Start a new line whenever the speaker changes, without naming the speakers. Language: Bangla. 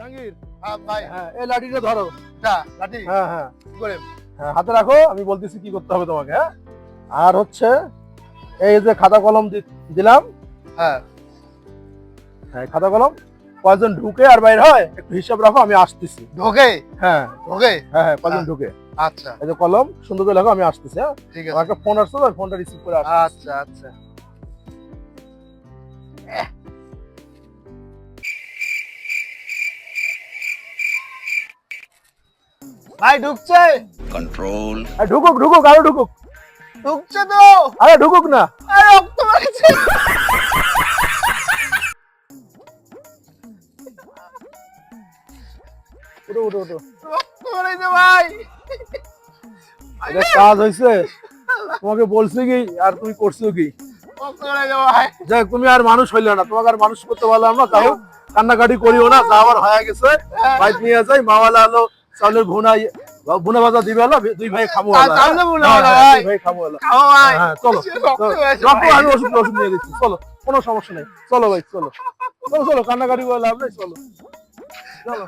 জাহাঙ্গীর।
হ্যাঁ ভাই।
হ্যাঁ এই লাঠিটা ধরো।
লাঠি।
হ্যাঁ হ্যাঁ।
করে
হ্যাঁ, হাতে রাখো আমি বলতেছি কি করতে হবে তোমাকে হ্যাঁ? আর হচ্ছে এই যে খাতা কলম দিলাম।
হ্যাঁ।
হ্যাঁ খাতা কলম। কয়জন ঢুকে আর বাইরে হয় একটু হিসাব রাখো আমি আসতেছি।
ঢোকে?
হ্যাঁ।
ঢোকে?
হ্যাঁ হ্যাঁ কয়জন
হ্যাঁ।
ঢুকে।
আচ্ছা।
এই যে কলম সুন্দর করে লেখো আমি আসতেছি হ্যাঁ?
ঠিক আছে।
একটা ফোন আসছে ফোনটা রিসিভ করে
আচ্ছা আচ্ছা। ভাই ঢুকছে।
আর ঢুকুক ঢুকুক আরও ঢুকুক।
ঢুকছে তো।
আরে ঢুকুক না।
আরে রক্ত লাগছে
উঠো উঠো উঠো।
রক্ত বেরোইছে ভাই।
এটা কাজ হয়েছে তোমাকে বলছি কি আর তুমি করছ কি? যাক তুমি আর মানুষ হইলে না তোমাকে আর মানুষ করতে পারলাম না। তাও কান্নাকাটি করিও না যা আমার হয়ে গেছে। বাইক নিয়ে যাই মাওয়ালা হলো চাউলের ভুনা ভুনা ভাজা দিবে হলো দুই ভাই
খাব ভুনা ভাজা, ভাই।
দুই ভাই খাব হলো।
খাও ভাই।
হ্যাঁ চলো রাখো। আমি ওষুধ ওষুধ নিয়ে দিচ্ছি। চলো কোনো সমস্যা নেই। চলো ভাই চলো। চলো চলো কান্নাকাটি করে লাভ নেই চলো। চলো।